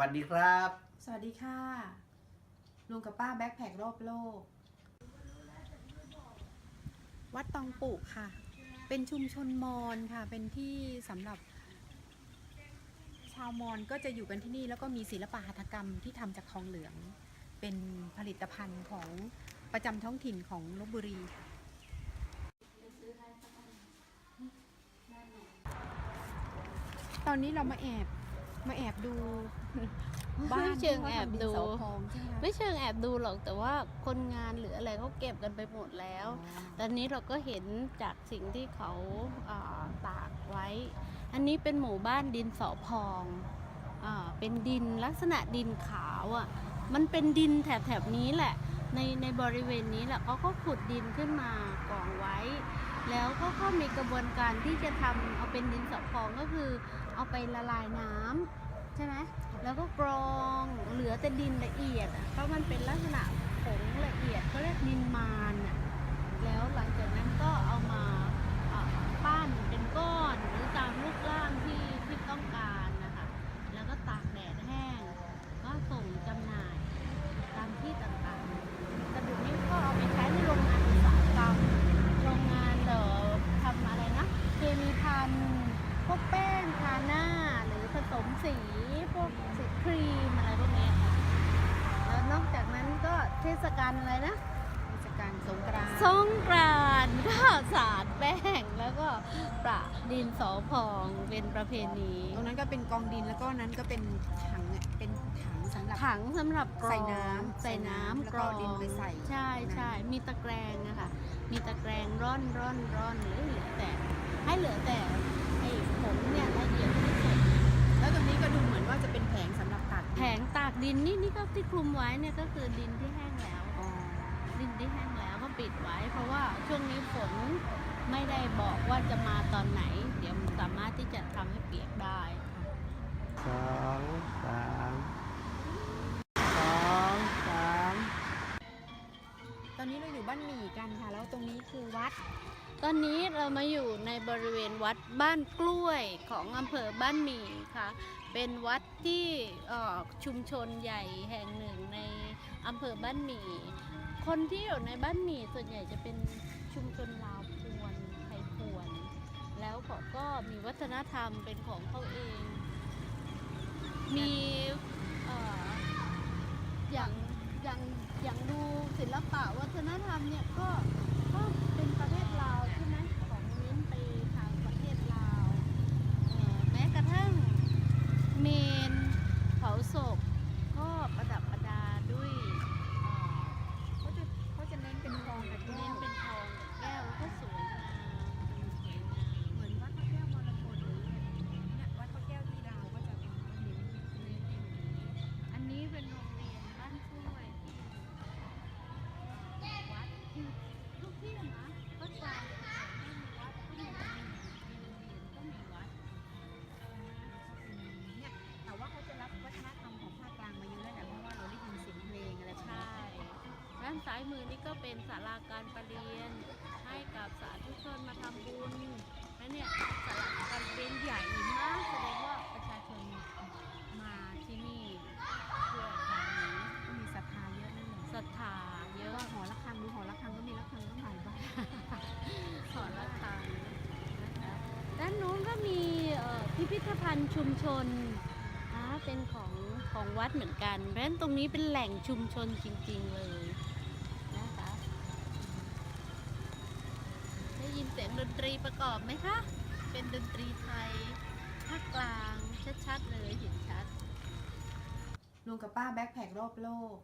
วัสดีครับ สวัสดีค่ะลุงกับป้าแบ็คแพครอบโลก วัดตองปุค่ะ เป็นชุมชนมอญค่ะ เป็นที่สำหรับ ชาวมอญก็จะอยู่กันที่นี่แล้วก็มีศิลปะหัตถกรรมที่ทำจากทองเหลือง เป็นผลิตภัณฑ์ของประจำท้องถิ่นของลบบุรีค่ะตอนนี้เรามาแอบ มาแอบดูบ้านไม่เชิงแอบดูที่เขาทำดินสอพองใช่ไหมคะไม่เชิงแอบดูหรอกแต่ว่าคนงานหรืออะไรเขาเก็บกันไปหมดแล้วตอนนี้เราก็เห็นจากสิ่งที่เขาอ่าตากไว้ อันนี้เป็นหมู่บ้านดินสอพองอาเป็นดินลักษณะดินขาวอะ่ะมันเป็นดินแถบๆนี้แหละ ในในบริเวณนี้แหละเขาก็ขุดดินขึ้นมากองไว้ แล้วก็ก็มีกระบวนการที่จะทำเอาเป็นดินสอพองก็คือ เอาไปละลายน้ำใช่ไหมแล้วก็กรองเหลือแต่ดินละเอียดเพราะมันเป็นลักษณะผงละเอียดเขาเรียกดินมานอะแล้วหลังจากนั้นก็เอามาอ่าปั้นเป็นก้อนหรือตามรูปร่างที่ที่ต้องการนะคะแล้วก็ตากแดดแห้งก็ส่งจำหน่ายตามที่ต่างๆกระดูกนี้ก็เอาไปใช้ในโรงงานอุตสาหกรรมโรงงานเอ่อทำอะไรนะเคมีพันพวกแป้ง ทาหน้าหรือผสมสีพวกสีครีมอะไรพวกเนี้ยค่ะแล้วนอกจากนั้นก็เทศกาลอะไรนะเทศกาลสงกรานต์สงกรานต์ก็สาดแป้งแล้วก็ประดินสอพองเป็นประเพณี ตรงนั้นก็เป็นกองดินแล้วก็นั้นก็เป็นถังอะเป็นถังสำหรั บถังสำหรับกรองใส่น้ำใส่น้ำแล้วกก็รองดินไปใส่ใช่น้ำใช่มีตะแกรงนะคะมีตะแกรงร่อนร่อนร่อนหรือเหลือแต่ให้เหลือแต่ไอ้ผงเนี่ยละเอียดที่สุด แล้วตรงนี้ก็ดูเหมือนว่าจะเป็นแผงสำหรับตัดแผงตากดินนี่นี่ก็ที่คลุมไว้เนี่ยก็คือดินที่แห้งแล้ว อ๋อดินที่แห้งแล้วก็ปิดไว้ เพราะว่าช่วงนี้ฝนไม่ได้บอกว่าจะมาตอนไหน เดี๋ยวมันสามารถที่จะทำให้เปียกได้ สองสาม บ้านหมี่กันค่ะ แล้วตรงนี้คือวัด ตอนนี้เรามาอยู่ในบริเวณวัดบ้านกล้วยของอำเภอบ้านหมี่ค่ะ เป็นวัดที่ชุมชนใหญ่แห่งหนึ่งในอำเภอบ้านหมี่ คนที่อยู่ในบ้านหมี่ส่วนใหญ่จะเป็นชุมชนลาวพวนไทยพวน แล้วเขาก็มีวัฒนธรรมเป็นของเขาเอง มีอออย่าง อย่างอย่างดูศิลปะวัฒนธรรมเนี่ยก็ก็ ซ้ายมือนี่ก็เป็นศาลาการประเรียน ให้กับสาธุชนมาทำบุญและเนี่ยศาลาการประเรียนใหญ่มากแสดงว่าประชาชนมาที่นี่เพื่อทางนี้ก็มีศรัทธาเยอะนั่นแหละศรัทธาเยอะหอระฆังดูหอระฆังก็มีระฆังก็หลายบ้านขอละครังนะคะด้านนู้นก็มีพิพิธภัณฑ์ชุมชนเป็นของของวัดเหมือนกัน เพราะฉะนั้นตรงนี้เป็นแหล่งชุมชนจริง ๆ เลย ยินเสียงดนตรีประกอบไหมคะ เป็นดนตรีไทยภาคกลางชัดๆเลยเห็นชัดลุงกับป้าแบ็คแพครอบโลก